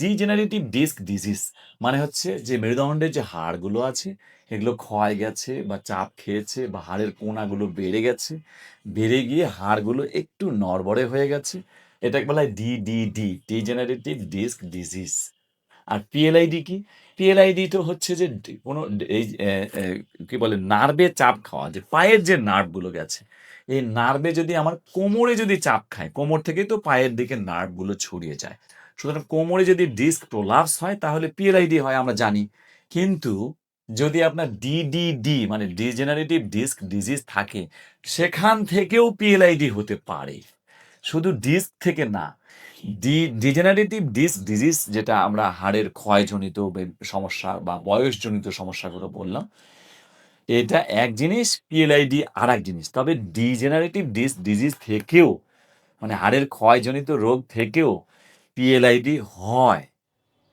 Degenerative disc disease মানে হচ্ছে যে মেরুদণ্ডের যে হাড়গুলো আছে, এগুলো ক্ষয় গেছে বা চাপ খেয়েছে বা হাড়ের কোনাগুলো বেড়ে গেছে, বেড়ে গিয়ে হাড়গুলো একটু নড়বড়ে হয়ে গেছে। এটাকে বলা হয় ডিডিডি ডিজেনারেটিভ ডিস্ক ডিজিজ আর পিএলআইডি কি? পিএলআইডি তো হচ্ছে যে কোনো এই কি বলে, নার্ভে চাপ খাওয়া, যে পায়ের যে নার্ভগুলো গেছে এই নার্ভে যদি আমার কোমরে যদি চাপ খায়, কোমর থেকেই তো পায়ের দিকে নার্ভগুলো ছড়িয়ে যায়। সুতরাং কোমরে যদি ডিস্ক প্রলাপস হয়, তাহলে পিএলআইডি হয়, আমরা জানি। কিন্তু যদি আপনার ডিডিডি মানে ডিজেনারেটিভ ডিস্ক ডিজিজ থাকে, সেখান থেকেও পিএলআইডি হতে পারে। শুধু ডিস্ক থেকে না, ডি, ডিজেনারেটিভ ডিস্ক ডিজিজ, যেটা আমরা হাড়ের ক্ষয়জনিত সমস্যা বা বয়সজনিত সমস্যাগুলো বললাম এটা এক জিনিস পিএলআইডি আর এক জিনিস। তবে ডিজেনারেটিভ ডিস ডিজিজ থেকেও মানে হাড়ের ক্ষয়জনিত রোগ থেকেও পিএলআইডি হয়।